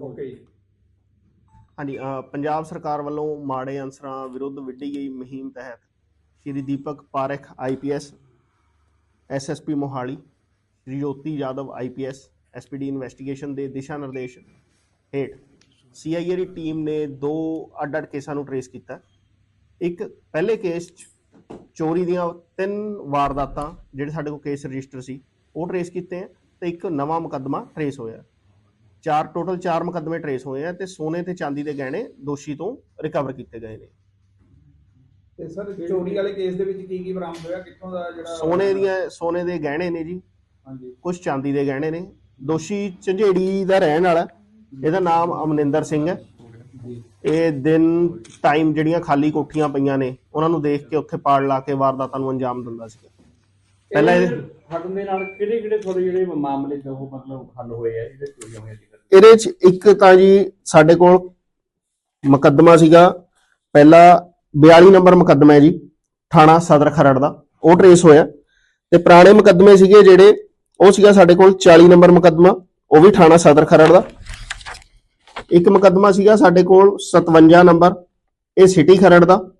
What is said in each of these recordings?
Okay ਜੀ। ਹਾਂਜੀ ਅ, ਪੰਜਾਬ ਸਰਕਾਰ ਵੱਲੋਂ ਮਾੜੇ ਅਨਸਰਾਂ ਵਿਰੁੱਧ ਵਿੱਢੀ ਗਈ ਮੁਹਿੰਮ ਤਹਿਤ Shri Deepak Parakh IPS SSP Mohali Shri Jyoti Yadav IPS SPD investigation ਦੇ ਦਿਸ਼ਾ ਨਿਰਦੇਸ਼ ਹੇਠ ਸੀਆਈਏ ਦੀ ਟੀਮ ਨੇ ਦੋ ਅੱਡ-ਅੱਡ ਕੇਸਾਂ ਨੂੰ ਟਰੇਸ ਕੀਤਾ। ਇੱਕ ਪਹਿਲੇ ਕੇਸ 'ਚ ਚੋਰੀ ਦੀਆਂ ਤਿੰਨ ਵਾਰਦਾਤਾਂ ਜਿਹੜੇ ਸਾਡੇ ਕੋਲ ਕੇਸ ਰਜਿਸਟਰ ਸੀ ਉਹ ਟਰੇਸ ਕੀਤੇ ਹੈ ਤੇ ਇੱਕ ਨਵਾਂ ਮੁਕੱਦਮਾ ਟਰੇਸ ਹੋਇਆ। ਚਾਰ ਟੋਟਲ ਚਾਰ ਮੁਕੱਦਮੇ ਟਰੇਸ ਹੋਏ ਆ ਤੇ ਸੋਨੇ ਤੇ ਚਾਂਦੀ ਦੇ ਗਹਿਣੇ ਦੋਸ਼ੀ ਤੋਂ ਰਿਕਵਰ ਕੀਤੇ ਗਏ ਨੇ। ਤੇ ਸਰ ਚੋਰੀ ਵਾਲੇ ਕੇਸ ਦੇ ਵਿੱਚ ਕੀ ਕੀ ਬਰਾਮਦ ਹੋਇਆ? ਕਿੱਥੋਂ ਦਾ ਜਿਹੜਾ ਸੋਨੇ ਦੀਆਂ ਸੋਨੇ ਦੇ ਗਹਿਣੇ ਨੇ ਜੀ। ਹਾਂਜੀ। ਕੁਝ ਚਾਂਦੀ ਦੇ ਗਹਿਣੇ ਨੇ। ਦੋਸ਼ੀ ਝੰਜੇੜੀ ਦਾ ਰਹਿਣ ਵਾਲਾ ਇਹਦਾ ਨਾਮ ਅਮਨਿੰਦਰ ਸਿੰਘ ਹੈ। ਜੀ। ਇਹ ਦਿਨ ਟਾਈਮ ਜਿਹੜੀਆਂ ਖਾਲੀ ਕੋਠੀਆਂ ਪਈਆਂ ਨੇ ਉਹਨਾਂ ਨੂੰ ਦੇਖ ਕੇ ਉੱਥੇ ਪਾੜ ਲਾ ਕੇ ਵਾਰਦਾਤਾਂ ਨੂੰ ਅੰਜਾਮ ਦਿੰਦਾ ਸੀ। ਪਹਿਲਾਂ ਇਹ ਹਟਣ ਦੇ ਨਾਲ ਕਿਹੜੇ ਕਿਹੜੇ ਤੁਹਾਡੇ ਜਿਹੜੇ ਮਾਮਲੇ ਉਹ ਮਤਲਬ ਹੱਲ ਹੋਏ ਆ ਜਿਹੜੇ ਚੋਰੀਆਂ ਹੋਈਆਂ ਇਹਦੇ ਚ ਇੱਕ ਤਾਂ ਜੀ ਸਾਡੇ ਕੋਲ ਮੁਕੱਦਮਾ ਸੀਗਾ ਪਹਿਲਾ 42 ਨੰਬਰ ਮੁਕੱਦਮਾ ਹੈ ਜੀ ਥਾਣਾ ਸਦਰ ਖਰੜ ਦਾ ਉਹ ਟਰੇਸ ਹੋਇਆ। ਤੇ ਪੁਰਾਣੇ ਮੁਕੱਦਮੇ ਸੀਗੇ ਜਿਹੜੇ ਉਹ ਸੀਗਾ ਸਾਡੇ ਕੋਲ 40 ਨੰਬਰ ਮੁਕੱਦਮਾ ਉਹ ਵੀ ਥਾਣਾ ਸਦਰ ਖਰੜ ਦਾ ਇੱਕ ਮੁਕੱਦਮਾ ਸੀਗਾ ਸਾਡੇ ਕੋਲ 57 ਨੰਬਰ ਇਹ ਸਿਟੀ ਖਰੜ ਦਾ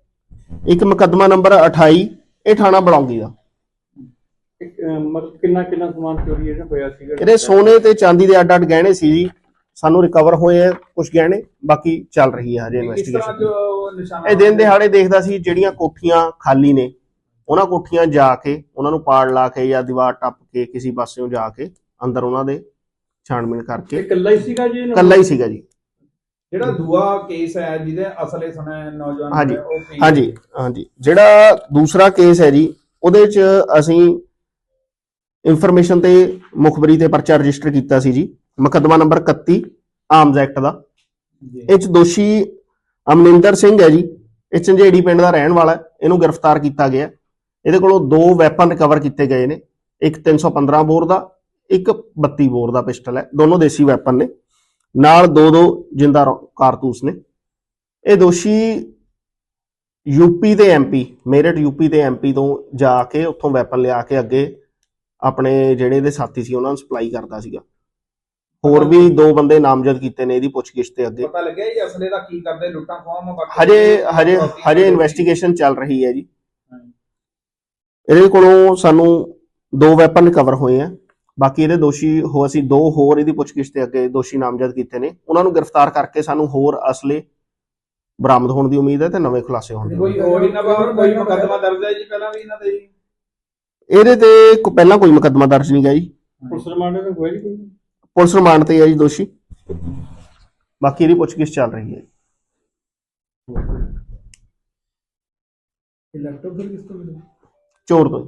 ਇੱਕ ਮੁਕੱਦਮਾ ਨੰਬਰ 28 ਇਹ ਥਾਣਾ ਬਲੌਂਗੀ ਦਾ। ਕਿੰਨਾ ਕਿੰਨਾ ਸਮਾਨ ਚੋਰੀ ਹੋਇਆ ਸੀਗਾ? ਇਹਦੇ ਸੋਨੇ ਤੇ ਚਾਂਦੀ ਦੇ ਅੱਡ-ਅੱਡ ਗਹਿਣੇ ਸੀ ਜੀ। ਸਾਨੂੰ ਰਿਕਵਰ ਹੋਏ ਆ ਕੁਝ ਗਹਿਣੇ ਬਾਕੀ ਚੱਲ ਰਹੀ ਹੈ ਹਜੇ ਇਨਵੈਸਟੀਗੇਸ਼ਨ ਇਹ ਦਿਨ ਦਿਹਾੜੇ ਦੇਖਦਾ ਸੀ ਜਿਹੜੀਆਂ ਕੋਠੀਆਂ ਖਾਲੀ ਨੇ ਉਹਨਾਂ ਕੋਠੀਆਂ ਜਾ ਕੇ ਉਹਨਾਂ ਨੂੰ ਪਾੜ ਲਾ ਕੇ ਜਾਂ ਦੀਵਾਰ ਟੱਪ ਕੇ ਕਿਸੇ ਪਾਸਿਓਂ ਜਾ ਕੇ ਅੰਦਰ ਉਹਨਾਂ ਦੇ ਛਾਣਬੀਣ ਕਰਕੇ। ਇਕੱਲਾ ਹੀ ਸੀਗਾ ਜੀ ਇਹਨਾਂ ਕੱਲਾ ਹੀ ਸੀਗਾ ਜੀ। ਜਿਹੜਾ ਦੂਆ ਕੇਸ ਹੈ ਜਿਹਦੇ ਅਸਲੇ ਸੁਣੇ ਨੌਜਵਾਨ ਹਾਂਜੀ, ਹਾਂਜੀ ਹਾਂਜੀ। ਜਿਹੜਾ ਦੂਸਰਾ ਕੇਸ ਹੈ ਜੀ ਉਹਦੇ 'ਚ ਅਸੀਂ ਇਨਫੋਰਮੇਸ਼ਨ ਤੇ ਮੁਖਬਰੀ ਤੇ ਪਰਚਾ ਰਜਿਸਟਰ ਕੀਤਾ ਸੀ ਜੀ। ਮੁਕੱਦਮਾ ਨੰਬਰ 31 ਆਰਮਜ਼ ਐਕਟ ਦਾ। ਇਹ 'ਚ ਦੋਸ਼ੀ ਅਮਨਿੰਦਰ ਸਿੰਘ ਹੈ ਜੀ। ਇਹ ਝੰਜੇੜੀ ਪਿੰਡ ਦਾ ਰਹਿਣ ਵਾਲਾ ਹੈ। ਇਹਨੂੰ ਗ੍ਰਿਫਤਾਰ ਕੀਤਾ ਗਿਆ। ਇਹਦੇ ਕੋਲੋਂ ਦੋ ਵੈਪਨ ਰਿਕਵਰ ਕੀਤੇ ਗਏ ਨੇ। ਇੱਕ 315 ਬੋਰ ਦਾ ਇੱਕ 32 ਬੋਰ ਦਾ ਪਿਸਟਲ ਹੈ। ਦੋਨੋਂ ਦੇਸੀ ਵੈਪਨ ਨੇ। ਨਾਲ ਦੋ ਦੋ ਜਿੰਦਾ ਕਾਰਤੂਸ ਨੇ। ਇਹ ਦੋਸ਼ੀ ਯੂਪੀ ਤੇ ਐਮਪੀ ਮੇਰਠ ਯੂਪੀ ਤੇ ਐਮਪੀ ਤੋਂ ਜਾ ਕੇ ਉੱਥੋਂ ਵੈਪਨ ਲਿਆ ਕੇ ਅੱਗੇ ਆਪਣੇ ਜਿਹੜੇ ਇਹਦੇ ਸਾਥੀ ਸੀ ਉਹਨਾਂ ਨੂੰ ਸਪਲਾਈ ਕਰਦਾ ਸੀਗਾ। ਹੋਰ ਵੀ ਦੋ ਬੰਦੇ ਨਾਮਜ਼ਦ ਕੀਤੇ ਨੇ ਇਹਦੀ ਪੁੱਛਗਿੱਛ ਤੇ ਅੱਗੇ। ਪਤਾ ਲੱਗਿਆ ਜੀ ਅਸਲੇ ਦਾ ਕੀ ਕਰਦੇ ਲੁੱਟਾਂ ਖੋਹਾਂ ਬਾਕੀ ਹਜੇ ਹਜੇ ਹਜੇ ਇਨਵੈਸਟੀਗੇਸ਼ਨ ਚੱਲ ਰਹੀ ਹੈ ਜੀ। ਇਹਦੇ ਕੋਲੋਂ ਸਾਨੂੰ ਦੋ ਵੈਪਨ ਰਿਕਵਰ ਹੋਏ ਆ। ਬਾਕੀ ਇਹਦੇ ਦੋਸ਼ੀ ਹੋ ਅਸੀਂ ਦੋ ਹੋਰ ਇਹਦੀ ਪੁੱਛਗਿੱਛ ਤੇ ਅੱਗੇ ਦੋਸ਼ੀ ਨਾਮਜ਼ਦ ਕੀਤੇ ਨੇ। ਉਹਨਾਂ ਨੂੰ ਗ੍ਰਿਫਤਾਰ ਕਰਕੇ ਸਾਨੂੰ ਹੋਰ ਅਸਲੇ ਬਰਾਮਦ ਹੋਣ ਦੀ ਉਮੀਦ ਹੈ ਤੇ ਨਵੇਂ ਖੁਲਾਸੇ ਹੋਣ ਦੀ ਕੋਈ ਹੋਰ ਇਹਨਾਂ ਬਾਰੇ ਕੋਈ ਮੁਕੱਦਮਾ ਦਰਜ ਹੈ ਜੀ ਪਹਿਲਾਂ ਵੀ ਇਹਨਾਂ ਤੇ ਜੀ? ਇਹਦੇ ਤੇ ਪਹਿਲਾਂ ਕੋਈ ਮੁਕੱਦਮਾ ਦਰਜ ਨਹੀਂ ਗਿਆ ਜੀ। ਪੁਲਿਸ ਰਿਮਾਂਡ ਤੇ ਕੋਈ ਪੁਲਿਸ ਰਿਮਾਂਡ ਤੇ ਹੈ ਜੀ ਦੋਸ਼ੀ ਬਾਕੀ ਇਹਦੀ ਪੁੱਛਗਿੱਛ ਚੱਲ ਰਹੀ ਹੈ ਲੈਪਟਾਪ ਫਿਰ ਕਿਸ ਤੋਂ ਮਿਲਿਆ ਚੋਰ ਤੋਂ